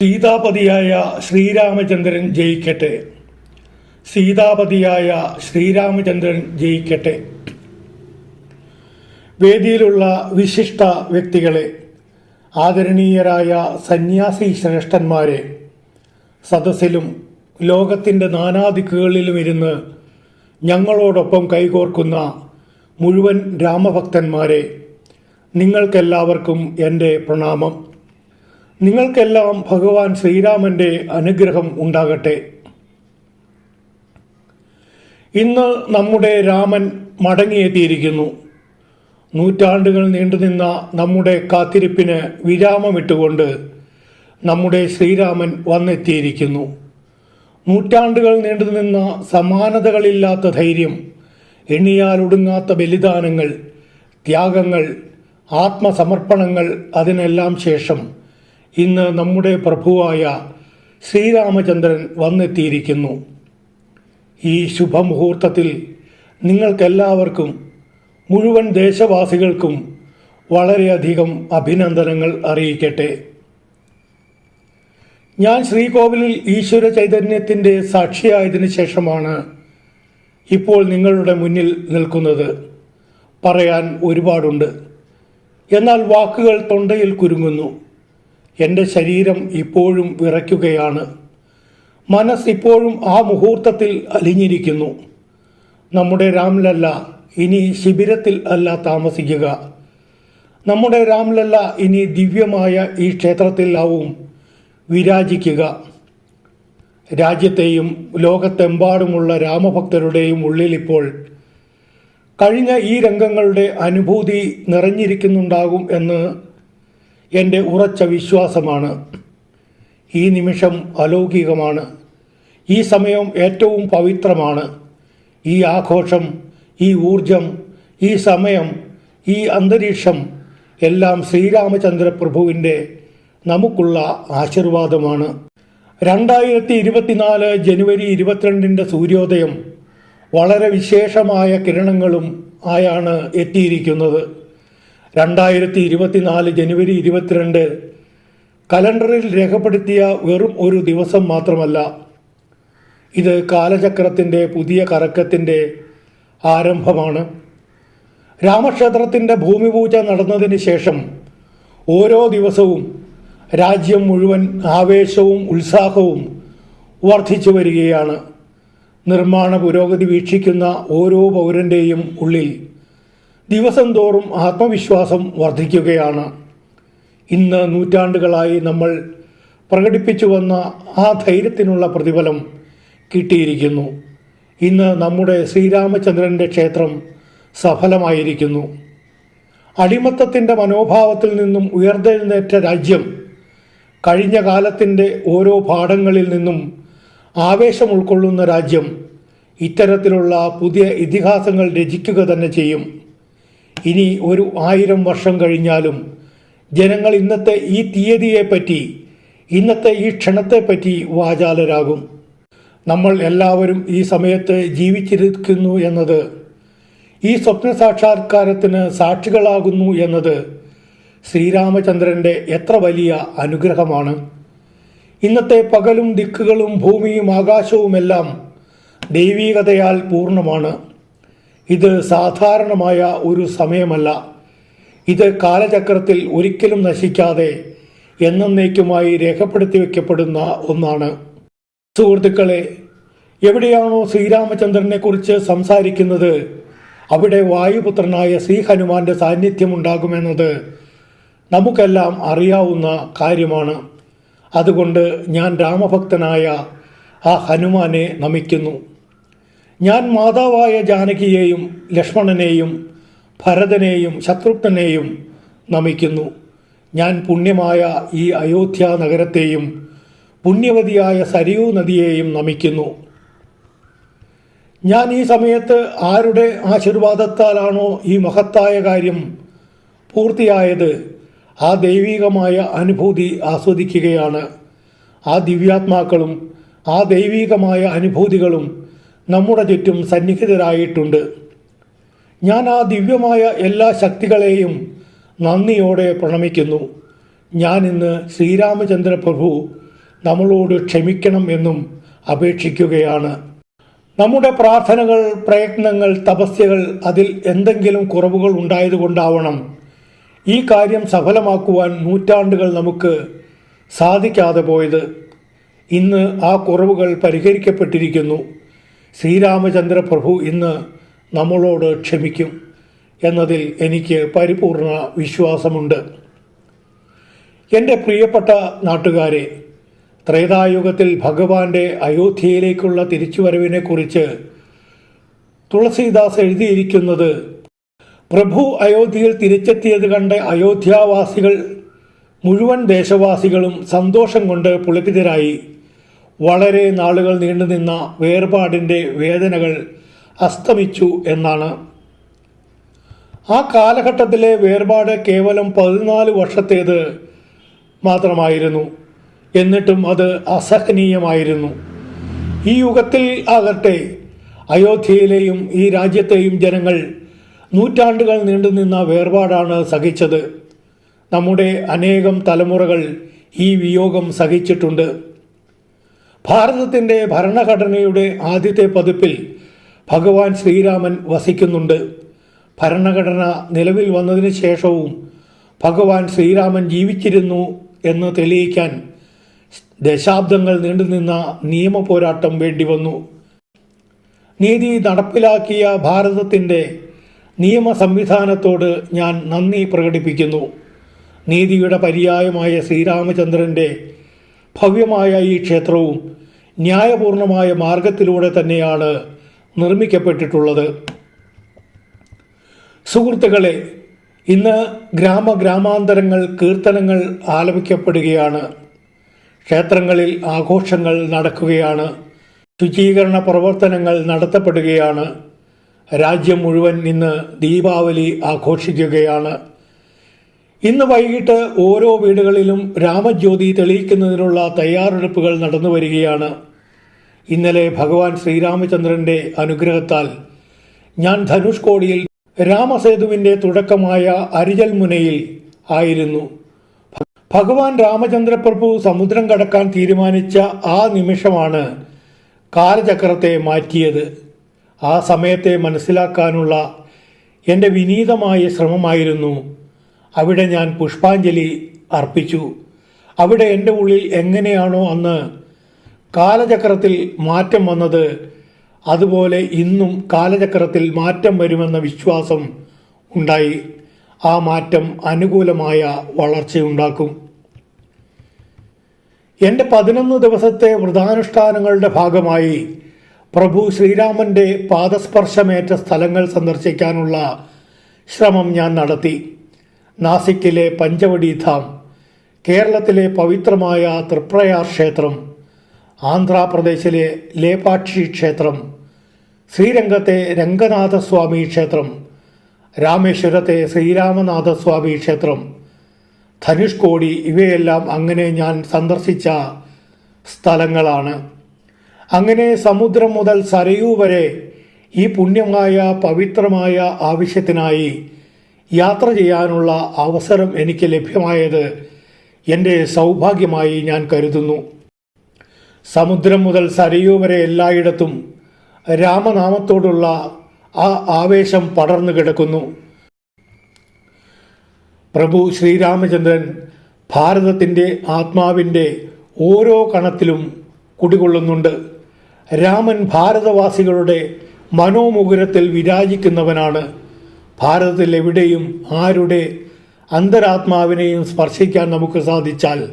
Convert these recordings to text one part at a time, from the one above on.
സീതാപതിയായ ശ്രീരാമചന്ദ്രൻ ജയിക്കട്ടെ. സീതാപതിയായ ശ്രീരാമചന്ദ്രൻ ജയിക്കട്ടെ. വേദിയിലുള്ള വിശിഷ്ട വ്യക്തികളെ ആദരണീയരായ സന്യാസി ശ്രേഷ്ഠന്മാരെ സദസ്സിലും ലോകത്തിന്റെ നാനാദിക്കുകളിലും ഇരുന്ന് ഞങ്ങളോടൊപ്പം കൈകോർക്കുന്ന മുഴുവൻ രാമഭക്തന്മാരെ നിങ്ങൾക്കെല്ലാവർക്കും എന്റെ പ്രണാമം. നിങ്ങൾക്കെല്ലാം ഭഗവാൻ ശ്രീരാമന്റെ അനുഗ്രഹം ഉണ്ടാകട്ടെ. ഇന്ന് നമ്മുടെ രാമൻ മടങ്ങിയെത്തിയിരിക്കുന്നു. നൂറ്റാണ്ടുകൾ നീണ്ടുനിന്ന നമ്മുടെ കാത്തിരിപ്പിന് വിരാമമിട്ടുകൊണ്ട് നമ്മുടെ ശ്രീരാമൻ വന്നെത്തിയിരിക്കുന്നു. നൂറ്റാണ്ടുകൾ നീണ്ടുനിന്ന സമാനതകളില്ലാത്ത ധൈര്യം എണ്ണിയാലൊടുങ്ങാത്ത ബലിദാനങ്ങൾ ത്യാഗങ്ങൾ ആത്മസമർപ്പണങ്ങൾ അതിനെല്ലാം ശേഷം ഇന്ന് നമ്മുടെ പ്രഭുവായ ശ്രീരാമചന്ദ്രൻ വന്നെത്തിയിരിക്കുന്നു. ഈ ശുഭമുഹൂർത്തത്തിൽ നിങ്ങൾക്കെല്ലാവർക്കും മുഴുവൻ ദേശവാസികൾക്കും വളരെയധികം അഭിനന്ദനങ്ങൾ അറിയിക്കട്ടെ. ഞാൻ ശ്രീകോവിലിൽ ഈശ്വര ചൈതന്യത്തിന്റെ സാക്ഷിയായതിനു ശേഷമാണ് ഇപ്പോൾ നിങ്ങളുടെ മുന്നിൽ നിൽക്കുന്നത്. പറയാൻ ഒരുപാടുണ്ട്. എന്നാൽ വാക്കുകൾ തൊണ്ടയിൽ കുരുങ്ങുന്നു. എന്റെ ശരീരം ഇപ്പോഴും വിറയ്ക്കുകയാണ്. മനസ്സ് ഇപ്പോഴും ആ മുഹൂർത്തത്തിൽ അലിഞ്ഞിരിക്കുന്നു. നമ്മുടെ രാംലല്ല ഇനി ശിബിരത്തിൽ അല്ല താമസിക്കുക. നമ്മുടെ രാംലല്ല ഇനി ദിവ്യമായ ഈ ക്ഷേത്രത്തിലാവും വിരാജിക്കുക. രാജ്യത്തെയും ലോകത്തെമ്പാടുമുള്ള രാമഭക്തരുടെയും ഉള്ളിലിപ്പോൾ കഴിഞ്ഞ ഈ രംഗങ്ങളുടെ അനുഭൂതി നിറഞ്ഞിരിക്കുന്നുണ്ടാകും എന്ന് എന്റെ ഉറച്ച വിശ്വാസമാണ്. ഈ നിമിഷം അലൗകികമാണ്. ഈ സമയം ഏറ്റവും പവിത്രമാണ്. ഈ ആഘോഷം ഈ ഊർജം ഈ സമയം ഈ അന്തരീക്ഷം എല്ലാം ശ്രീരാമചന്ദ്ര പ്രഭുവിന്റെ നമുക്കുള്ള ആശീർവാദമാണ്. രണ്ടായിരത്തി ഇരുപത്തിനാല് ജനുവരി ഇരുപത്തിരണ്ടിന്റെ സൂര്യോദയം വളരെ വിശേഷമായ കിരണങ്ങളും ആയാണ് എത്തിയിരിക്കുന്നത്. രണ്ടായിരത്തി ഇരുപത്തിനാല് ജനുവരി ഇരുപത്തിരണ്ട് കലണ്ടറിൽ രേഖപ്പെടുത്തിയ വെറും ഒരു ദിവസം മാത്രമല്ല ഇത് കാലചക്രത്തിന്റെ പുതിയ കറക്കത്തിന്റെ ആരംഭമാണ്. രാമക്ഷേത്രത്തിന്റെ ഭൂമിപൂജ നടന്നതിന് ശേഷം ഓരോ ദിവസവും രാജ്യം മുഴുവൻ ആവേശവും ഉത്സാഹവും വർദ്ധിച്ചു വരികയാണ്. നിർമ്മാണ പുരോഗതി വീക്ഷിക്കുന്ന ഓരോ പൗരന്റെയും ഉള്ളിൽ ദിവസം തോറും ആത്മവിശ്വാസം വർദ്ധിക്കുകയാണ്. ഇന്ന് നൂറ്റാണ്ടുകളായി നമ്മൾ പ്രകടിപ്പിച്ചു വന്ന ആ ധൈര്യത്തിനുള്ള പ്രതിഫലം കിട്ടിയിരിക്കുന്നു. ഇന്ന് നമ്മുടെ ശ്രീരാമചന്ദ്രന്റെ ക്ഷേത്രം സഫലമായിരിക്കുന്നു. അടിമത്തത്തിന്റെ മനോഭാവത്തിൽ നിന്നും ഉയർന്നെഴുന്നേറ്റ രാജ്യം കഴിഞ്ഞ കാലത്തിന്റെ ഓരോ പാഠങ്ങളിൽ നിന്നും ആവേശം ഉൾക്കൊള്ളുന്ന രാജ്യം ഇത്തരത്തിലുള്ള പുതിയ ഇതിഹാസങ്ങൾ രചിക്കുക തന്നെ ചെയ്യും. ഇനി ഒരു ആയിരം വർഷം കഴിഞ്ഞാലും ജനങ്ങൾ ഇന്നത്തെ ഈ തീയതിയെപ്പറ്റി ഇന്നത്തെ ഈ ക്ഷണത്തെപ്പറ്റി വാചാലരാകും. നമ്മൾ എല്ലാവരും ഈ സമയത്ത് ജീവിച്ചിരിക്കുന്നു എന്നത് ഈ സ്വപ്ന സാക്ഷാത്കാരത്തിന് സാക്ഷികളാകുന്നു എന്നത് ശ്രീരാമചന്ദ്രന്റെ എത്ര വലിയ അനുഗ്രഹമാണ്. ഇന്നത്തെ പകലും ദിക്കുകളും ഭൂമിയും ആകാശവുമെല്ലാം ദൈവീകതയാൽ പൂർണമാണ്. ഇത് സാധാരണമായ ഒരു സമയമല്ല. ഇത് കാലചക്രത്തിൽ ഒരിക്കലും നശിക്കാതെ എന്നേക്കുമായി രേഖപ്പെടുത്തി വയ്ക്കപ്പെടുന്ന ഒന്നാണ്. സുഹൃത്തുക്കളെ എവിടെയാണോ ശ്രീരാമചന്ദ്രനെക്കുറിച്ച് സംസാരിക്കുന്നത് അവിടെ വായുപുത്രനായ ശ്രീ ഹനുമാന്റെ സാന്നിധ്യമുണ്ടാകുമെന്നത് നമുക്കെല്ലാം അറിയാവുന്ന കാര്യമാണ്. അതുകൊണ്ട് ഞാൻ രാമഭക്തനായ ആ ഹനുമാനെ നമിക്കുന്നു. ഞാൻ മാതാവായ ജാനകിയെയും ലക്ഷ്മണനെയും ഭരതനെയും ശത്രുഘ്നെയും നമിക്കുന്നു. ഞാൻ പുണ്യമായ ഈ അയോധ്യ നഗരത്തെയും പുണ്യവതിയായ സരയൂ നദിയെയും നമിക്കുന്നു. ഞാൻ ഈ സമയത്ത് ആരുടെ ആശീർവാദത്താലാണോ ഈ മഹത്തായ കാര്യം പൂർത്തിയായത്? ആ ദൈവികമായ അനുഭൂതി ആസ്വദിക്കുകയാണ്. ആ ദിവ്യാത്മാക്കളും ആ ദൈവികമായ അനുഭൂതികളും നമ്മുടെ ചുറ്റും സന്നിഹിതരായിട്ടുണ്ട്. ഞാൻ ആ ദിവ്യമായ എല്ലാ ശക്തികളെയും നന്ദിയോടെ പ്രണമിക്കുന്നു. ഞാൻ ഇന്ന് ശ്രീരാമചന്ദ്ര പ്രഭു നമ്മളോട് ക്ഷമിക്കണം എന്നും അപേക്ഷിക്കുകയാണ്. നമ്മുടെ പ്രാർത്ഥനകൾ പ്രയത്നങ്ങൾ തപസ്യകൾ അതിൽ എന്തെങ്കിലും കുറവുകൾ ഉണ്ടായതുകൊണ്ടാവണം ഈ കാര്യം സഫലമാക്കുവാൻ നൂറ്റാണ്ടുകൾ നമുക്ക് സാധിക്കാതെ പോയത്. ഇന്ന് ആ കുറവുകൾ പരിഹരിക്കപ്പെട്ടിരിക്കുന്നു. ശ്രീരാമചന്ദ്ര പ്രഭു ഇന്ന് നമ്മളോട് ക്ഷമിക്കും എന്നതിൽ എനിക്ക് പരിപൂർണ വിശ്വാസമുണ്ട്. എന്റെ പ്രിയപ്പെട്ട നാട്ടുകാരെ ത്രേതായുഗത്തിൽ ഭഗവാന്റെ അയോധ്യയിലേക്കുള്ള തിരിച്ചുവരവിനെക്കുറിച്ച് തുളസീദാസ് എഴുതിയിരിക്കുന്നത് പ്രഭു അയോധ്യയിൽ തിരിച്ചെത്തിയത് കണ്ട അയോധ്യാവാസികൾ മുഴുവൻ ദേശവാസികളും സന്തോഷം കൊണ്ട് പുളിപ്പിതരായി. വളരെ നാളുകൾ നീണ്ടുനിന്ന വേർപാടിന്റെ വേദനകൾ അസ്തമിച്ചു എന്നാണ്. ആ കാലഘട്ടത്തിലെ വേർപാട് കേവലം പതിനാല് വർഷത്തേത് മാത്രമായിരുന്നു. എന്നിട്ടും അത് അസഹനീയമായിരുന്നു. ഈ യുഗത്തിൽ ആകട്ടെ അയോധ്യയിലെയും ഈ രാജ്യത്തെയും ജനങ്ങൾ നൂറ്റാണ്ടുകൾ നീണ്ടുനിന്ന വേർപാടാണ് സഹിച്ചത്. നമ്മുടെ അനേകം തലമുറകൾ ഈ വിയോഗം സഹിച്ചിട്ടുണ്ട്. ഭാരതത്തിന്റെ ഭരണഘടനയുടെ ആദ്യത്തെ പതിപ്പിൽ ഭഗവാൻ ശ്രീരാമൻ വസിക്കുന്നുണ്ട്. ഭരണഘടന നിലവിൽ വന്നതിന് ശേഷവും ഭഗവാൻ ശ്രീരാമൻ ജീവിച്ചിരുന്നു എന്ന് തെളിയിക്കാൻ ദശാബ്ദങ്ങൾ നീണ്ടുനിന്ന നിയമ പോരാട്ടം വേണ്ടി വന്നു. നീതി നടപ്പിലാക്കിയ ഭാരതത്തിന്റെ നിയമ സംവിധാനത്തോട് ഞാൻ നന്ദി പ്രകടിപ്പിക്കുന്നു. നീതിയുടെ പര്യായമായ ശ്രീരാമചന്ദ്രന്റെ ഭവ്യമായ ഈ ക്ഷേത്രവും ന്യായപൂർണമായ മാർഗത്തിലൂടെ തന്നെയാണ് നിർമ്മിക്കപ്പെട്ടിട്ടുള്ളത്. സുഹൃത്തുക്കളെ ഇന്ന് ഗ്രാമഗ്രാമാന്തരങ്ങൾ കീർത്തനങ്ങൾ ആലപിക്കപ്പെടുകയാണ്. ക്ഷേത്രങ്ങളിൽ ആഘോഷങ്ങൾ നടക്കുകയാണ്. ശുചീകരണ പ്രവർത്തനങ്ങൾ നടത്തപ്പെടുകയാണ്. രാജ്യം മുഴുവൻ ഇന്ന് ദീപാവലി ആഘോഷിക്കുകയാണ്. ഇന്ന് വൈകിട്ട് ഓരോ വീടുകളിലും രാമജ്യോതി തെളിയിക്കുന്നതിനുള്ള തയ്യാറെടുപ്പുകൾ നടന്നു വരികയാണ്. ഇന്നലെ ഭഗവാൻ ശ്രീരാമചന്ദ്രന്റെ അനുഗ്രഹത്താൽ ഞാൻ ധനുഷ്കോടിയിൽ രാമസേതുവിന്റെ തുടക്കമായ അരിജൽ മുനയിൽ ആയിരുന്നു. ഭഗവാൻ രാമചന്ദ്രപ്രഭു സമുദ്രം കടക്കാൻ തീരുമാനിച്ച ആ നിമിഷമാണ് കാലചക്രത്തെ മാറ്റിയത്. ആ സമയത്തെ മനസ്സിലാക്കാനുള്ള എന്റെ വിനീതമായ ശ്രമമായിരുന്നു. അവിടെ ഞാൻ പുഷ്പാഞ്ജലി അർപ്പിച്ചു. അവിടെ എന്റെ ഉള്ളിൽ എങ്ങനെയാണോ അന്ന് കാലചക്രത്തിൽ മാറ്റം വന്നത് അതുപോലെ ഇന്നും കാലചക്രത്തിൽ മാറ്റം വരുമെന്ന വിശ്വാസം ഉണ്ടായി. ആ മാറ്റം അനുകൂലമായ വളർച്ചയുണ്ടാക്കും. എന്റെ പതിനൊന്ന് ദിവസത്തെ വ്രതാനുഷ്ഠാനങ്ങളുടെ ഭാഗമായി പ്രഭു ശ്രീരാമന്റെ പാദസ്പർശമേറ്റ സ്ഥലങ്ങൾ സന്ദർശിക്കാനുള്ള ശ്രമം ഞാൻ നടത്തി. നാസിക്കിലെ പഞ്ചവടി ധാം കേരളത്തിലെ പവിത്രമായ തൃപ്രയാർ ക്ഷേത്രം ആന്ധ്രാപ്രദേശിലെ ലേപാക്ഷി ക്ഷേത്രം ശ്രീരംഗത്തെ രംഗനാഥസ്വാമി ക്ഷേത്രം രാമേശ്വരത്തെ ശ്രീരാമനാഥസ്വാമി ക്ഷേത്രം ധനുഷ്കോടി ഇവയെല്ലാം അങ്ങനെ ഞാൻ സന്ദർശിച്ച സ്ഥലങ്ങളാണ്. അങ്ങനെ സമുദ്രം മുതൽ സരയൂ വരെ ഈ പുണ്യമായ പവിത്രമായ ആവശ്യത്തിനായി യാത്ര ചെയ്യാനുള്ള അവസരം എനിക്ക് ലഭ്യമായത് എന്റെ സൗഭാഗ്യമായി ഞാൻ കരുതുന്നു. സമുദ്രം മുതൽ സരയൂ വരെ എല്ലായിടത്തും രാമനാമത്തോടുള്ള ആ ആവേശം പടർന്നു കിടക്കുന്നു. പ്രഭു ശ്രീരാമചന്ദ്രൻ ഭാരതത്തിന്റെ ആത്മാവിന്റെ ഓരോ കണത്തിലും കുടികൊള്ളുന്നുണ്ട്. രാമൻ ഭാരതവാസികളുടെ മനോമുകുരത്തിൽ വിരാജിക്കുന്നവനാണ്. ഭാരതത്തിൽ എവിടെയും ആരുടെ അന്തരാത്മാവിനെയും സ്പർശിക്കാൻ നമുക്ക് സാധിച്ചാൽ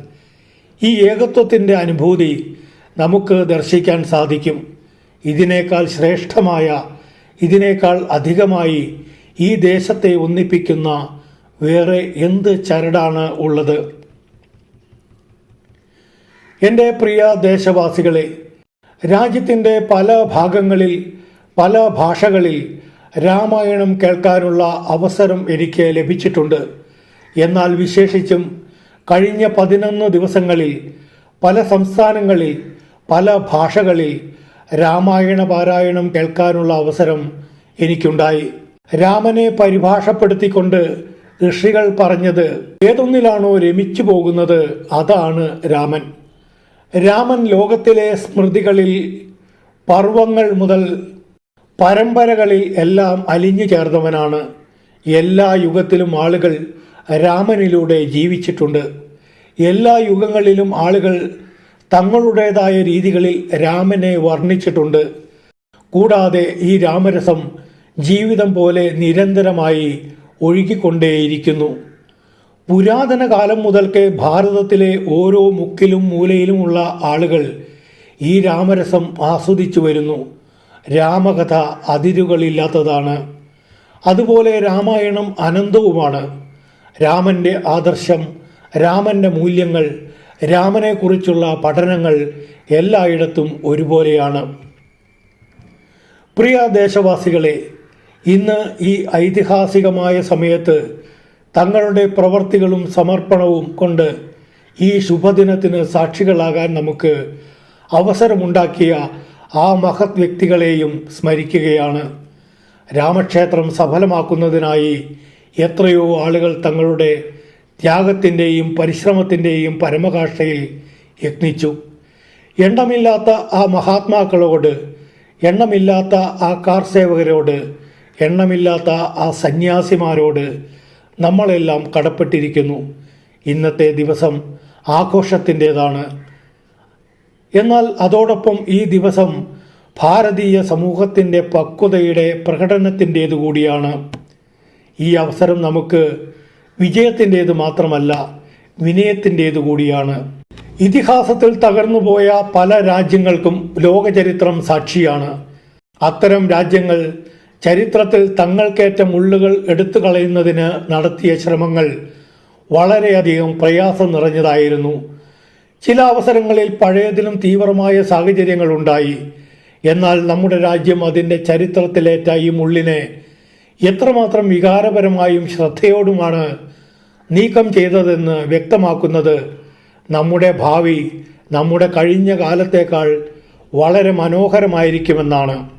ഈ ഏകത്വത്തിന്റെ അനുഭൂതി നമുക്ക് ദർശിക്കാൻ സാധിക്കും. ഇതിനേക്കാൾ ശ്രേഷ്ഠമായ ഇതിനേക്കാൾ അധികമായി ഈ ദേശത്തെ ഒന്നിപ്പിക്കുന്ന വേറെ എന്ത് ചരടാണ് ഉള്ളത്? എന്റെ പ്രിയ ദേശവാസികളെ രാജ്യത്തിന്റെ പല ഭാഗങ്ങളിൽ പല ഭാഷകളിൽ രാമായണം കേൾക്കാനുള്ള അവസരം എനിക്ക് ലഭിച്ചിട്ടുണ്ട്. എന്നാൽ വിശേഷിച്ചും കഴിഞ്ഞ പതിനൊന്ന് ദിവസങ്ങളിൽ പല സംസ്ഥാനങ്ങളിൽ പല ഭാഷകളിൽ രാമായണ പാരായണം കേൾക്കാനുള്ള അവസരം എനിക്കുണ്ടായി. രാമനെ പരിഭാഷപ്പെടുത്തിക്കൊണ്ട് ഋഷികൾ പറഞ്ഞത് ഏതൊന്നിലാണോ രമിച്ചു പോകുന്നത് അതാണ് രാമൻ. രാമൻ ലോകത്തിലെ സ്മൃതികളിൽ പർവങ്ങൾ മുതൽ പരമ്പരകളിൽ എല്ലാം അലിഞ്ഞു ചേർന്നവനാണ്. എല്ലാ യുഗത്തിലും ആളുകൾ രാമനിലൂടെ ജീവിച്ചിട്ടുണ്ട്. എല്ലാ യുഗങ്ങളിലും ആളുകൾ തങ്ങളുടേതായ രീതികളിൽ രാമനെ വർണിച്ചിട്ടുണ്ട്. കൂടാതെ ഈ രാമരസം ജീവിതം പോലെ നിരന്തരമായി ഒഴുകിക്കൊണ്ടേയിരിക്കുന്നു. പുരാതന കാലം മുതൽക്കേ ഭാരതത്തിലെ ഓരോ മുക്കിലും മൂലയിലുമുള്ള ആളുകൾ ഈ രാമരസം ആസ്വദിച്ചു വരുന്നു. രാമകഥ അതിരുകളില്ലാത്തതാണ്. അതുപോലെ രാമായണം അനന്തവുമാണ്. രാമന്റെ ആദർശം രാമന്റെ മൂല്യങ്ങൾ രാമനെക്കുറിച്ചുള്ള പഠനങ്ങൾ എല്ലായിടത്തും ഒരുപോലെയാണ്. പ്രിയ ദേശവാസികളെ ഇന്ന് ഈ ഐതിഹാസികമായ സമയത്ത് തങ്ങളുടെ പ്രവർത്തികളും സമർപ്പണവും കൊണ്ട് ഈ ശുഭദിനത്തിന് സാക്ഷികളാകാൻ നമുക്ക് അവസരമുണ്ടാക്കിയ ആ മഹത് വ്യക്തികളെയും സ്മരിക്കുകയാണ്. രാമക്ഷേത്രം സഫലമാക്കുന്നതിനായി എത്രയോ ആളുകൾ തങ്ങളുടെ ത്യാഗത്തിന്റെയും പരിശ്രമത്തിന്റെയും പരമകാഷ്ഠയിൽ യത്നിച്ചു. എണ്ണമില്ലാത്ത ആ മഹാത്മാക്കളോട് എണ്ണമില്ലാത്ത ആ കാർ സേവകരോട് എണ്ണമില്ലാത്ത ആ സന്യാസിമാരോട് നമ്മളെല്ലാം കടപ്പെട്ടിരിക്കുന്നു. ഇന്നത്തെ ദിവസം ആഘോഷത്തിന്റെതാണ്. എന്നാൽ അതോടൊപ്പം ഈ ദിവസം ഭാരതീയ സമൂഹത്തിന്റെ പക്വതയുടെ പ്രകടനത്തിന്റേതു കൂടിയാണ്. ഈ അവസരം നമുക്ക് വിജയത്തിന്റേത് മാത്രമല്ല വിനയത്തിന്റേതു കൂടിയാണ്. ഇതിഹാസത്തിൽ തകർന്നുപോയ പല രാജ്യങ്ങൾക്കും ലോകചരിത്രം സാക്ഷിയാണ്. അത്തരം രാജ്യങ്ങൾ ചരിത്രത്തിൽ തങ്ങൾക്കേറ്റ മുള്ളുകൾ എടുത്തു കളയുന്നതിന് നടത്തിയ ശ്രമങ്ങൾ വളരെയധികം പ്രയാസം നിറഞ്ഞതായിരുന്നു. ചില അവസരങ്ങളിൽ പഴയതിലും തീവ്രമായ സാഹചര്യങ്ങൾ ഉണ്ടായി. എന്നാൽ നമ്മുടെ രാജ്യം അതിന്റെ ചരിത്രത്തിലേറ്റ ഈ മുള്ളിനെ എത്രമാത്രം വികാരപരമായും ശ്രദ്ധയോടുമാണ് നീക്കം ചെയ്തതെന്ന് വ്യക്തമാക്കുന്നത് നമ്മുടെ ഭാവി നമ്മുടെ കഴിഞ്ഞ കാലത്തേക്കാൾ വളരെ മനോഹരമായിരിക്കുമെന്നാണ്.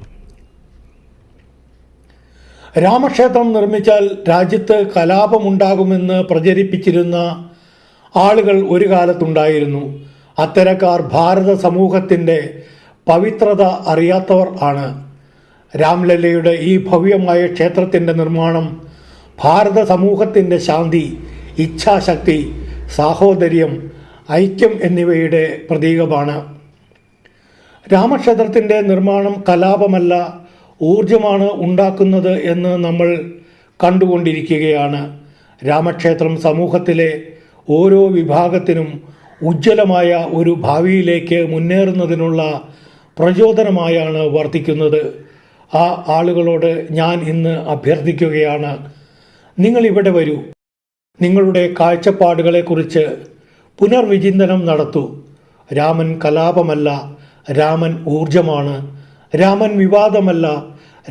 രാമക്ഷേത്രം നിർമ്മിച്ചാൽ രാജ്യത്ത് കലാപമുണ്ടാകുമെന്ന് പ്രചരിപ്പിച്ചിരുന്ന ആളുകൾ ഒരു കാലത്തുണ്ടായിരുന്നു. അത്തരക്കാർ ഭാരത സമൂഹത്തിന്റെ പവിത്രത അറിയാത്തവർ ആണ്. രാംലല്ലയുടെ ഈ ഭവ്യമായ ക്ഷേത്രത്തിന്റെ നിർമ്മാണം ഭാരത സമൂഹത്തിന്റെ ശാന്തി ഇച്ഛാശക്തി സാഹോദര്യം ഐക്യം എന്നിവയുടെ പ്രതീകമാണ്. രാമക്ഷേത്രത്തിന്റെ നിർമ്മാണം കലാപമല്ല ഊർജമാണ് ഉണ്ടാക്കുന്നത് എന്ന് നമ്മൾ കണ്ടുകൊണ്ടിരിക്കുകയാണ്. രാമക്ഷേത്രം സമൂഹത്തിലെ ഓരോ വിഭാഗത്തിനും ഉജ്ജ്വലമായ ഒരു ഭാവിയിലേക്ക് മുന്നേറുന്നതിനുള്ള പ്രചോദനമായാണ് വർത്തിക്കുന്നത്. ആ ആളുകളോട് ഞാൻ ഇന്ന് അഭ്യർത്ഥിക്കുകയാണ്. നിങ്ങൾ ഇവിടെ വരൂ. നിങ്ങളുടെ കാഴ്ചപ്പാടുകളെക്കുറിച്ച് പുനർവിചിന്തനം നടത്തൂ. രാമൻ കലാപമല്ല രാമൻ ഊർജമാണ് രാമൻ വിവാദമല്ല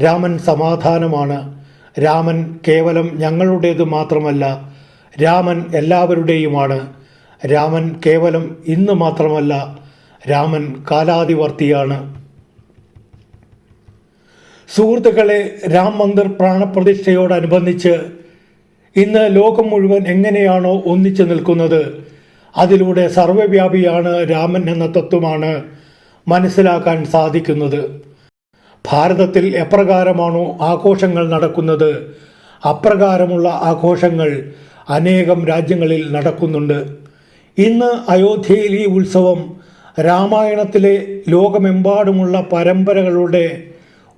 രാമൻ സമാധാനമാണ്. രാമൻ കേവലം ഞങ്ങളുടേത് മാത്രമല്ല രാമൻ എല്ലാവരുടെയുമാണ്. രാമൻ കേവലം ഇന്ന് മാത്രമല്ല രാമൻ കാലാതിവർത്തിയാണ്. സുഹൃത്തുക്കളെ രാം മന്ദിർ പ്രാണപ്രതിഷ്ഠയോടനുബന്ധിച്ച് ഇന്ന് ലോകം മുഴുവൻ എങ്ങനെയാണോ ഒന്നിച്ചു നിൽക്കുന്നത് അതിലൂടെ സർവവ്യാപിയാണ് രാമൻ എന്ന തത്വമാണ് മനസ്സിലാക്കാൻ സാധിക്കുന്നത്. ഭാരതത്തിൽ എപ്രകാരമാണോ ആഘോഷങ്ങൾ നടക്കുന്നത്? അപ്രകാരമുള്ള ആഘോഷങ്ങൾ അനേകം രാജ്യങ്ങളിൽ നടക്കുന്നുണ്ട്. ഇന്ന് അയോധ്യയിൽ ഈ ഉത്സവം രാമായണത്തിലെ ലോകമെമ്പാടുമുള്ള പരമ്പരകളുടെ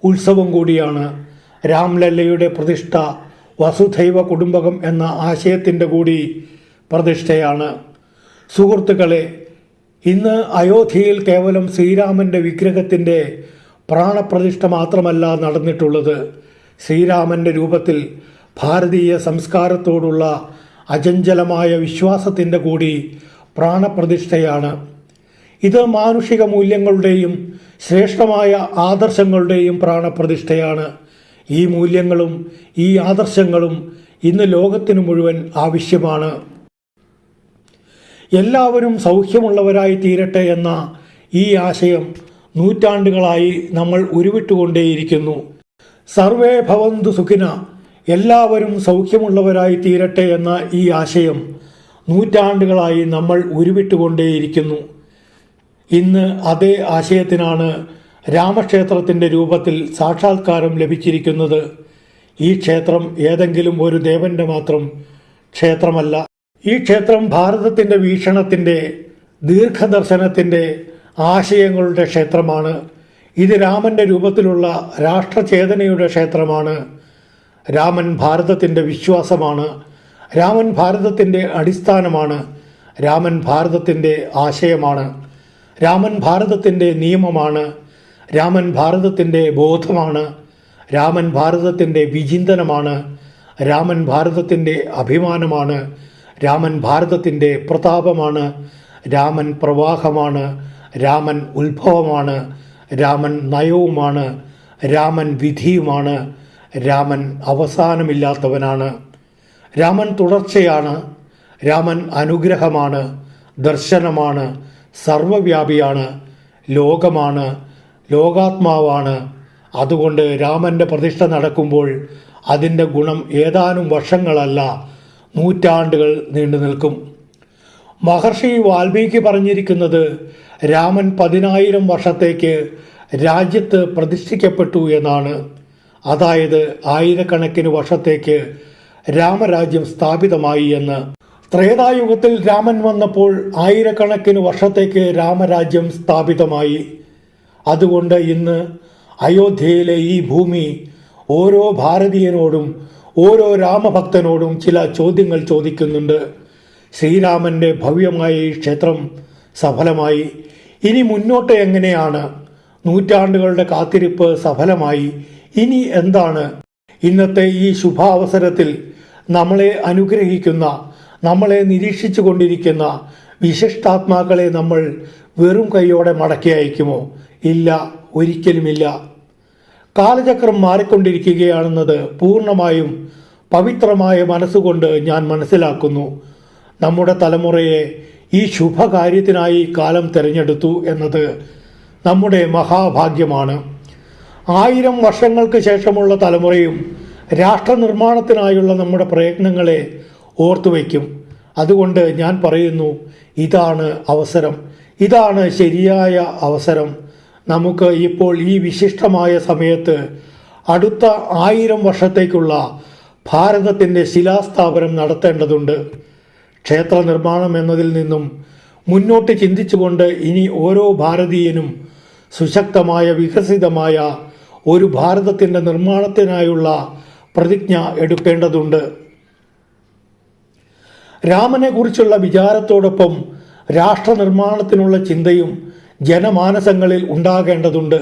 ഉത്സവം കൂടിയാണ്. രാംലല്ലയുടെ പ്രതിഷ്ഠ വസുധൈവ കുടുംബകം എന്ന ആശയത്തിന്റെ കൂടി പ്രതിഷ്ഠയാണ്. സുഹൃത്തുക്കളെ ഇന്ന് അയോധ്യയിൽ കേവലം ശ്രീരാമന്റെ വിഗ്രഹത്തിന്റെ പ്രാണപ്രതിഷ്ഠ മാത്രമല്ല നടന്നിട്ടുള്ളത്. ശ്രീരാമന്റെ രൂപത്തിൽ ഭാരതീയ സംസ്കാരത്തോടുള്ള അചഞ്ചലമായ വിശ്വാസത്തിന്റെ കൂടി പ്രാണപ്രതിഷ്ഠയാണ്. ഇത് മാനുഷിക മൂല്യങ്ങളുടെയും ശ്രേഷ്ഠമായ ആദർശങ്ങളുടെയും പ്രാണപ്രതിഷ്ഠയാണ്. ഈ മൂല്യങ്ങളും ഈ ആദർശങ്ങളും ഇന്ന് ലോകത്തിനു മുഴുവൻ ആവശ്യമാണ്. എല്ലാവരും സൗഖ്യമുള്ളവരായി തീരട്ടെ എന്ന ഈ ആശയം നൂറ്റാണ്ടുകളായി നമ്മൾ ഉരുവിട്ടുകൊണ്ടേയിരിക്കുന്നു. സർവേ ഭവന്തു സുഖിന എല്ലാവരും സൗഖ്യമുള്ളവരായി തീരട്ടെ എന്ന ഈ ആശയം നൂറ്റാണ്ടുകളായി നമ്മൾ ഉരുവിട്ടുകൊണ്ടേയിരിക്കുന്നു. ഇന്ന് അതേ ആശയത്തിനാണ് രാമക്ഷേത്രത്തിന്റെ രൂപത്തിൽ സാക്ഷാത്കാരം ലഭിച്ചിരിക്കുന്നത്. ഈ ക്ഷേത്രം ഏതെങ്കിലും ഒരു ദേവന്റെ മാത്രം ക്ഷേത്രമല്ല ഈ ക്ഷേത്രം ഭാരതത്തിന്റെ വീക്ഷണത്തിന്റെ ദീർഘദർശനത്തിന്റെ ആശയങ്ങളുടെ ക്ഷേത്രമാണ്. ഇത് രാമന്റെ രൂപത്തിലുള്ള രാഷ്ട്രചേതനയുടെ ക്ഷേത്രമാണ്. രാമൻ ഭാരതത്തിന്റെ വിശ്വാസമാണ്. രാമൻ ഭാരതത്തിന്റെ അടിസ്ഥാനമാണ്. രാമൻ ഭാരതത്തിന്റെ ആശയമാണ്. രാമൻ ഭാരതത്തിന്റെ നിയമമാണ്. രാമൻ ഭാരതത്തിന്റെ ബോധമാണ്. രാമൻ ഭാരതത്തിന്റെ വിചിന്തനമാണ്. രാമൻ ഭാരതത്തിന്റെ അഭിമാനമാണ്. രാമൻ ഭാരതത്തിന്റെ പ്രതാപമാണ് രാമൻ പ്രവാഹമാണ് രാമൻ ഉത്ഭവമാണ് രാമൻ നയവുമാണ് രാമൻ വിധിയുമാണ് രാമൻ അവസാനമില്ലാത്തവനാണ്. രാമൻ തുടർച്ചയാണ് രാമൻ അനുഗ്രഹമാണ് ദർശനമാണ് സർവവ്യാപിയാണ് ലോകമാണ് ലോകാത്മാവാണ്. അതുകൊണ്ട് രാമന്റെ പ്രതിഷ്ഠ നടക്കുമ്പോൾ അതിന്റെ ഗുണം ഏതാനും വർഷങ്ങളല്ല. നൂറ്റാണ്ടുകൾ നീണ്ടു നിൽക്കും. മഹർഷി വാൽമീകി പറഞ്ഞിരിക്കുന്നത് രാമൻ പതിനായിരം വർഷത്തേക്ക് രാജ്യത്ത് പ്രതിഷ്ഠിക്കപ്പെട്ടു എന്നാണ്. അതായത് ആയിരക്കണക്കിന് വർഷത്തേക്ക് രാമരാജ്യം സ്ഥാപിതമായി എന്ന്. ത്രേതായുഗത്തിൽ രാമൻ വന്നപ്പോൾ ആയിരക്കണക്കിന് വർഷത്തേക്ക് രാമരാജ്യം സ്ഥാപിതമായി. അതുകൊണ്ട് ഇന്ന് അയോധ്യയിലെ ഈ ഭൂമി ഓരോ ഭാരതീയനോടും ഓരോ രാമഭക്തനോടും ചില ചോദ്യങ്ങൾ ചോദിക്കുന്നുണ്ട്. ശ്രീരാമന്റെ ഭവ്യമായ ഈ ക്ഷേത്രം സഫലമായി. ഇനി മുന്നോട്ട് എങ്ങനെയാണ്? നൂറ്റാണ്ടുകളുടെ കാത്തിരിപ്പ് സഫലമായി. ഇനി എന്താണ്? ഇന്നത്തെ ഈ ശുഭാവസരത്തിൽ നമ്മളെ അനുഗ്രഹിക്കുന്ന നമ്മളെ നിരീക്ഷിച്ചു കൊണ്ടിരിക്കുന്ന വിശിഷ്ടാത്മാക്കളെ നമ്മൾ വെറും കൈയോടെ മടക്കി അയക്കുമോ? ഇല്ല ഒരിക്കലുമില്ല. കാലചക്രം മാറിക്കൊണ്ടിരിക്കുകയാണെന്നത് പൂർണമായും പവിത്രമായ മനസ്സുകൊണ്ട് ഞാൻ മനസ്സിലാക്കുന്നു. നമ്മുടെ തലമുറയെ ഈ ശുഭകാര്യത്തിനായി കാലം തിരഞ്ഞെടുത്തു എന്നത് നമ്മുടെ മഹാഭാഗ്യമാണ്. ആയിരം വർഷങ്ങൾക്ക് ശേഷമുള്ള തലമുറയും രാഷ്ട്രനിർമ്മാണത്തിനായുള്ള നമ്മുടെ പ്രയത്നങ്ങളെ ഓർത്തുവയ്ക്കും അതുകൊണ്ട് ഞാൻ പറയുന്നു ഇതാണ് അവസരം. ഇതാണ് ശരിയായ അവസരം. നമുക്ക് ഇപ്പോൾ ഈ വിശിഷ്ടമായ സമയത്ത് അടുത്ത ആയിരം വർഷത്തേക്കുള്ള ഭാരതത്തിന്റെ ശിലാസ്ഥാപനം നടത്തേണ്ടതുണ്ട്. ക്ഷേത്ര നിർമ്മാണം എന്നതിൽ നിന്നും മുന്നോട്ട് ചിന്തിച്ചുകൊണ്ട് ഇനി ഓരോ ഭാരതീയനും സുശക്തമായ വികസിതമായ ഒരു ഭാരതത്തിന്റെ നിർമ്മാണത്തിനായുള്ള പ്രതിജ്ഞ എടുക്കേണ്ടതുണ്ട്. രാമനെക്കുറിച്ചുള്ള വിചാരത്തോടൊപ്പം രാഷ്ട്രനിർമ്മാണത്തിനുള്ള ചിന്തയും ജനമാനസങ്ങളിൽ ഉണ്ടാകേണ്ടതുണ്ട്.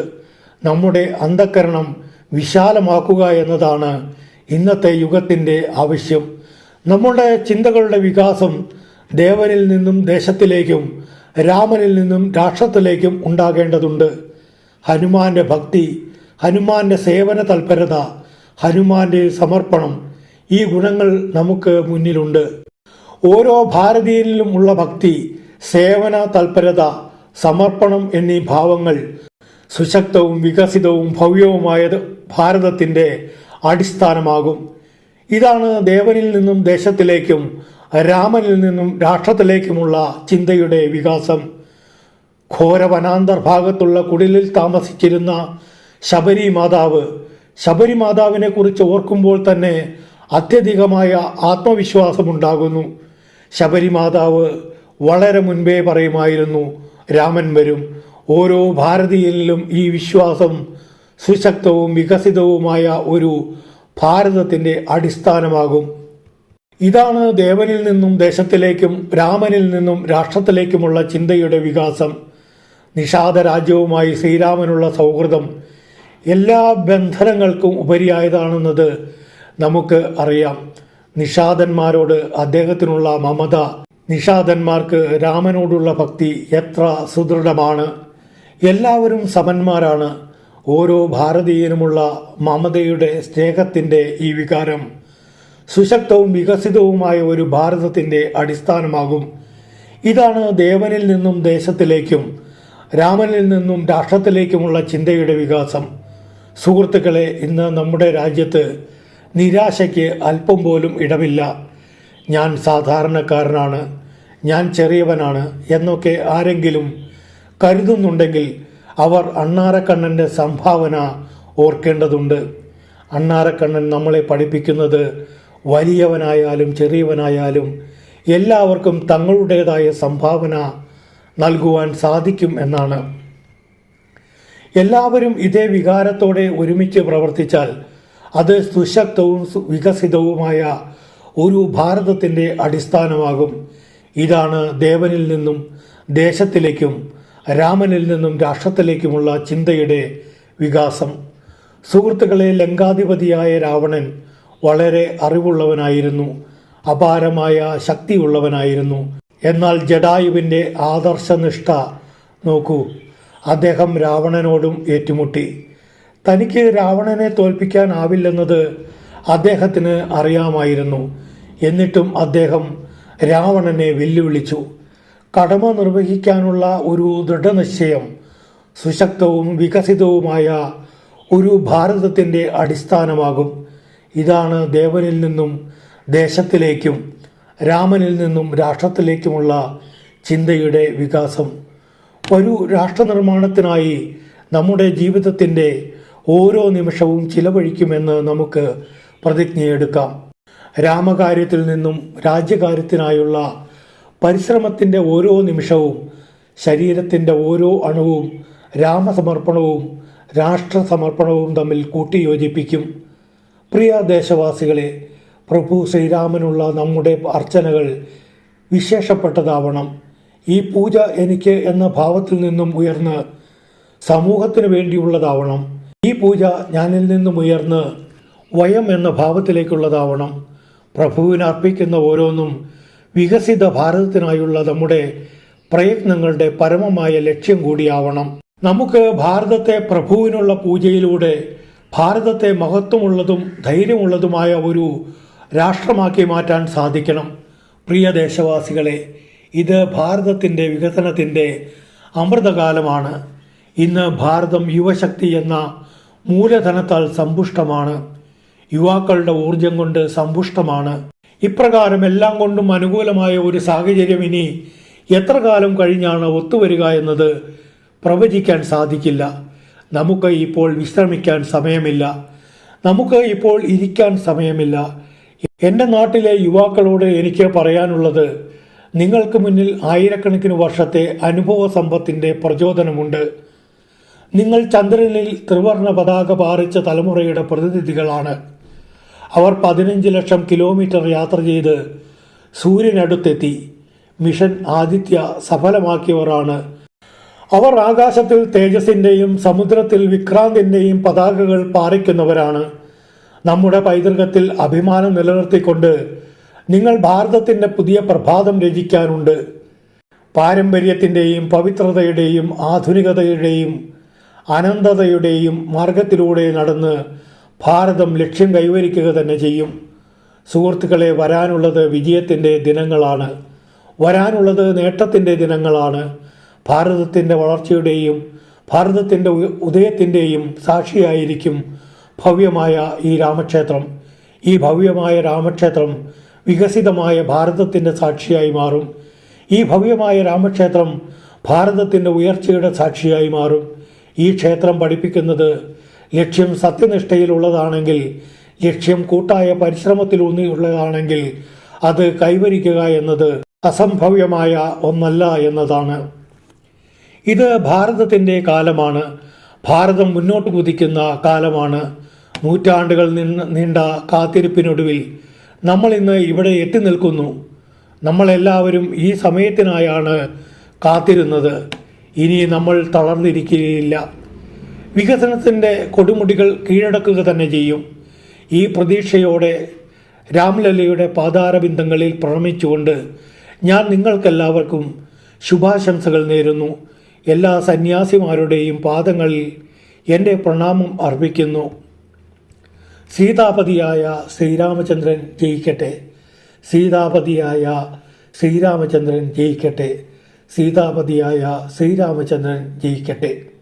നമ്മുടെ അന്ധക്കരണം വിശാലമാക്കുക എന്നതാണ് ഇന്നത്തെ യുഗത്തിന്റെ ആവശ്യം. നമ്മുടെ ചിന്തകളുടെ വികാസം ദേവനിൽ നിന്നും ദേശത്തിലേക്കും രാമനിൽ നിന്നും രാഷ്ട്രത്തിലേക്കും ഉണ്ടാകേണ്ടതുണ്ട്. ഹനുമാന്റെ ഭക്തി ഹനുമാന്റെ സേവന തൽപരത ഹനുമാന്റെ സമർപ്പണം ഈ ഗുണങ്ങൾ നമുക്ക് മുന്നിലുണ്ട്. ഓരോ ഭാരതീയനിലും ഉള്ള ഭക്തി സേവന തൽപരത സമർപ്പണം എന്നീ ഭാവങ്ങൾ സുശക്തവും വികസിതവും ഭവ്യവുമായ ഭാരതത്തിന്റെ അടിസ്ഥാനമാകും. ഇതാണ് ദേവനിൽ നിന്നും ദേശത്തിലേക്കും രാമനിൽ നിന്നും രാഷ്ട്രത്തിലേക്കുമുള്ള ചിന്തയുടെ വികാസം. ഘോര വനാന്തർഭാഗത്തുള്ള കുടിലിൽ താമസിച്ചിരുന്ന ശബരി മാതാവ് ശബരി മാതാവിനെ കുറിച്ച് ഓർക്കുമ്പോൾ തന്നെ അത്യധികമായ ആത്മവിശ്വാസമുണ്ടാകുന്നു. ശബരി മാതാവ് വളരെ മുൻപേ പറയുമായിരുന്നു രാമൻ വരും. ഓരോ ഭാരതീയനിലും ഈ വിശ്വാസം സുശക്തവും വികസിതവുമായ ഒരു ഭാരതത്തിന്റെ അടിസ്ഥാനമാകും. ഇതാണ് ദേവനിൽ നിന്നും ദേശത്തിലേക്കും രാമനിൽ നിന്നും രാഷ്ട്രത്തിലേക്കുമുള്ള ചിന്തയുടെ വികാസം. നിഷാദ രാജ്യവുമായി ശ്രീരാമനുള്ള സൗഹൃദം എല്ലാ ബന്ധനങ്ങൾക്കും ഉപരിയായതാണെന്നത് നമുക്ക് അറിയാം. നിഷാദന്മാരോട് അദ്ദേഹത്തിനുള്ള മമത നിഷാദന്മാർക്ക് രാമനോടുള്ള ഭക്തി എത്ര സുദൃഢമാണ്. എല്ലാവരും സമന്മാരാണ്. ഓരോ ഭാരതീയനുമുള്ള മമതയുടെ സ്നേഹത്തിന്റെ ഈ വികാരം സുശക്തവും വികസിതവുമായ ഒരു ഭാരതത്തിന്റെ അടിസ്ഥാനമാകും. ഇതാണ് ദേവനിൽ നിന്നും ദേശത്തിലേക്കും രാമനിൽ നിന്നും രാഷ്ട്രത്തിലേക്കുമുള്ള ചിന്തയുടെ വികാസം. സുഹൃത്തുക്കളെ ഇന്ന് നമ്മുടെ രാജ്യത്ത് നിരാശയ്ക്ക് അല്പം പോലും ഇടമില്ല. ഞാൻ സാധാരണക്കാരനാണ് ഞാൻ ചെറിയവനാണ് എന്നൊക്കെ ആരെങ്കിലും കരുതുന്നുണ്ടെങ്കിൽ അവർ അണ്ണാരക്കണ്ണന്റെ സംഭാവന ഓർക്കേണ്ടതുണ്ട്. അണ്ണാരക്കണ്ണൻ നമ്മളെ പഠിപ്പിക്കുന്നത് വലിയവനായാലും ചെറിയവനായാലും എല്ലാവർക്കും തങ്ങളുടേതായ സംഭാവന നൽകുവാൻ സാധിക്കും എന്നാണ്. എല്ലാവരും ഇതേ വികാരത്തോടെ ഒരുമിച്ച് പ്രവർത്തിച്ചാൽ അത് സുശക്തവും വികസിതവുമായ ഒരു ഭാരതത്തിന്റെ അടിസ്ഥാനമാകും. ഇതാണ് ദേവനിൽ നിന്നും ദേശത്തിലേക്കും രാമനിൽ നിന്നും രാഷ്ട്രത്തിലേക്കുമുള്ള ചിന്തയുടെ വികാസം. സുഹൃത്തുക്കളെ ലങ്കാധിപതിയായ രാവണൻ വളരെ അറിവുള്ളവനായിരുന്നു അപാരമായ ശക്തിയുള്ളവനായിരുന്നു. എന്നാൽ ജഡായുവിന്റെ ആദർശനിഷ്ഠ നോക്കൂ അദ്ദേഹം രാവണനോടും ഏറ്റുമുട്ടി. തനിക്ക് രാവണനെ തോൽപ്പിക്കാനാവില്ലെന്നത് അദ്ദേഹത്തിന് അറിയാമായിരുന്നു. എന്നിട്ടും അദ്ദേഹം രാവണനെ വെല്ലുവിളിച്ചു. കടമ നിർവഹിക്കാനുള്ള ഒരു ദൃഢനിശ്ചയം സുശക്തവും വികസിതവുമായ ഒരു ഭാരതത്തിന്റെ അടിസ്ഥാനമാകും. ഇതാണ് ദേവനിൽ നിന്നും ദേശത്തിലേക്കും രാമനിൽ നിന്നും രാഷ്ട്രത്തിലേക്കുമുള്ള ചിന്തയുടെ വികാസം. ഒരു രാഷ്ട്രനിർമ്മാണത്തിനായി നമ്മുടെ ജീവിതത്തിന്റെ ഓരോ നിമിഷവും ചിലവഴിക്കുമെന്ന് നമുക്ക് പ്രതിജ്ഞയെടുക്കാം രാമകാര്യത്തിൽ നിന്നും രാജ്യകാര്യത്തിനായുള്ള പരിശ്രമത്തിന്റെ ഓരോ നിമിഷവും ശരീരത്തിന്റെ ഓരോ അണുവും രാമസമർപ്പണവും രാഷ്ട്രസമർപ്പണവും തമ്മിൽ കൂട്ടിയോജിപ്പിക്കും. പ്രിയ ദേശവാസികളെ പ്രഭു ശ്രീരാമനുള്ള നമ്മുടെ അർച്ചനകൾ വിശേഷപ്പെട്ടതാവണം. ഈ പൂജ എനിക്ക് എന്ന ഭാവത്തിൽ നിന്നും ഉയർന്ന് സമൂഹത്തിന് വേണ്ടിയുള്ളതാവണം. ഈ പൂജ ഞാനിൽ നിന്നും ഉയർന്ന് വയം എന്ന ഭാവത്തിലേക്കുള്ളതാവണം. പ്രഭുവിന് അർപ്പിക്കുന്ന ഓരോന്നും വികസിത ഭാരതത്തിനായുള്ള നമ്മുടെ പ്രയത്നങ്ങളുടെ പരമമായ ലക്ഷ്യം കൂടിയാവണം. നമുക്ക് ഭാരതത്തെ പ്രഭുവിനുള്ള പൂജയിലൂടെ ഭാരതത്തെ മഹത്വമുള്ളതും ധൈര്യമുള്ളതുമായ ഒരു രാഷ്ട്രമാക്കി മാറ്റാൻ സാധിക്കണം. പ്രിയ ദേശവാസികളെ ഇത് ഭാരതത്തിന്റെ വികസനത്തിന്റെ അമൃതകാലമാണ്. ഇന്ന് ഭാരതം യുവശക്തി എന്ന മൂലധനത്താൽ സമ്പുഷ്ടമാണ്. യുവാക്കളുടെ ഊർജം കൊണ്ട് സമ്പുഷ്ടമാണ്. ഇപ്രകാരം എല്ലാം കൊണ്ടും അനുകൂലമായ ഒരു സാഹചര്യം ഇനി എത്ര കാലം കഴിഞ്ഞാണ് ഒത്തുവരിക എന്നത് പ്രവചിക്കാൻ സാധിക്കില്ല. നമുക്ക് ഇപ്പോൾ വിശ്രമിക്കാൻ സമയമില്ല. നമുക്ക് ഇപ്പോൾ ഇരിക്കാൻ സമയമില്ല. എന്റെ നാട്ടിലെ യുവാക്കളോട് എനിക്ക് പറയാനുള്ളത് നിങ്ങൾക്ക് മുന്നിൽ ആയിരക്കണക്കിന് വർഷത്തെ അനുഭവ സമ്പത്തിന്റെ പ്രചോദനമുണ്ട്. നിങ്ങൾ ചന്ദ്രനിൽ ത്രിവർണ പതാക പാറിച്ച തലമുറയുടെ പ്രതിനിധികളാണ്. അവർ പതിനഞ്ച് ലക്ഷം കിലോമീറ്റർ യാത്ര ചെയ്ത് സൂര്യനടുത്തെത്തി. മിഷൻ ആദിത്യ സഫലമാക്കിയവരാണ്. അവർ ആകാശത്തിൽ തേജസ്സിന്റെയും സമുദ്രത്തിൽ വിക്രാന്തിന്റെയും പതാകകൾ പാറിക്കുന്നവരാണ്. നമ്മുടെ പൈതൃകത്തിൽ അഭിമാനം നിലനിർത്തിക്കൊണ്ട് നിങ്ങൾ ഭാരതത്തിന്റെ പുതിയ പ്രഭാതം രചിക്കാനുണ്ട്. പാരമ്പര്യത്തിന്റെയും പവിത്രതയുടെയും ആധുനികതയുടെയും അനന്തതയുടെയും മാർഗത്തിലൂടെ നടന്ന് ഭാരതം ലക്ഷ്യം കൈവരിക്കുക തന്നെ ചെയ്യും. സുഹൃത്തുക്കളെ വരാനുള്ളത് വിജയത്തിന്റെ ദിനങ്ങളാണ്. വരാനുള്ളത് നേട്ടത്തിന്റെ ദിനങ്ങളാണ്. ഭാരതത്തിന്റെ വളർച്ചയുടെയും ഭാരതത്തിന്റെ ഉദയത്തിന്റെയും സാക്ഷിയായിരിക്കും ഭവ്യമായ ഈ രാമക്ഷേത്രം. ഈ ഭവ്യമായ രാമക്ഷേത്രം വികസിതമായ ഭാരതത്തിന്റെ സാക്ഷിയായി മാറും. ഈ ഭവ്യമായ രാമക്ഷേത്രം ഭാരതത്തിന്റെ ഉയർച്ചയുടെ സാക്ഷിയായി മാറും. ഈ ക്ഷേത്രം പഠിപ്പിക്കുന്നത് ലക്ഷ്യം സത്യനിഷ്ഠയിലുള്ളതാണെങ്കിൽ ലക്ഷ്യം കൂട്ടായ പരിശ്രമത്തിലൂന്നിയുള്ളതാണെങ്കിൽ അത് കൈവരിക്കുക എന്നത് അസംഭവ്യമായ ഒന്നല്ല എന്നതാണ്. ഇത് ഭാരതത്തിന്റെ കാലമാണ്. ഭാരതം മുന്നോട്ട് കുതിക്കുന്ന കാലമാണ്. നൂറ്റാണ്ടുകൾ നീണ്ട കാത്തിരിപ്പിനൊടുവിൽ നമ്മൾ ഇന്ന് ഇവിടെ എത്തി നിൽക്കുന്നു. നമ്മളെല്ലാവരും ഈ സമയത്തിനായാണ് കാത്തിരുന്നത്. ഇനി നമ്മൾ തളർന്നിരിക്കുകയില്ല. വികസനത്തിന്റെ കൊടുമുടികൾ കീഴടക്കുക തന്നെ ചെയ്യും. ഈ പ്രതീക്ഷയോടെ രാംലല്ലയുടെ പാതാരബിന്ദങ്ങളിൽ പ്രണമിച്ചുകൊണ്ട് ഞാൻ നിങ്ങൾക്കെല്ലാവർക്കും ശുഭാശംസകൾ നേരുന്നു. എല്ലാ സന്യാസിമാരുടെയും പാദങ്ങളിൽ എന്റെ പ്രണാമം അർപ്പിക്കുന്നു. സീതാപതിയായ ശ്രീരാമചന്ദ്രൻ ജയിക്കട്ടെ. സീതാപതിയായ ശ്രീരാമചന്ദ്രൻ ജയിക്കട്ടെ. സീതാപതിയായ ശ്രീരാമചന്ദ്രൻ ജയിക്കട്ടെ.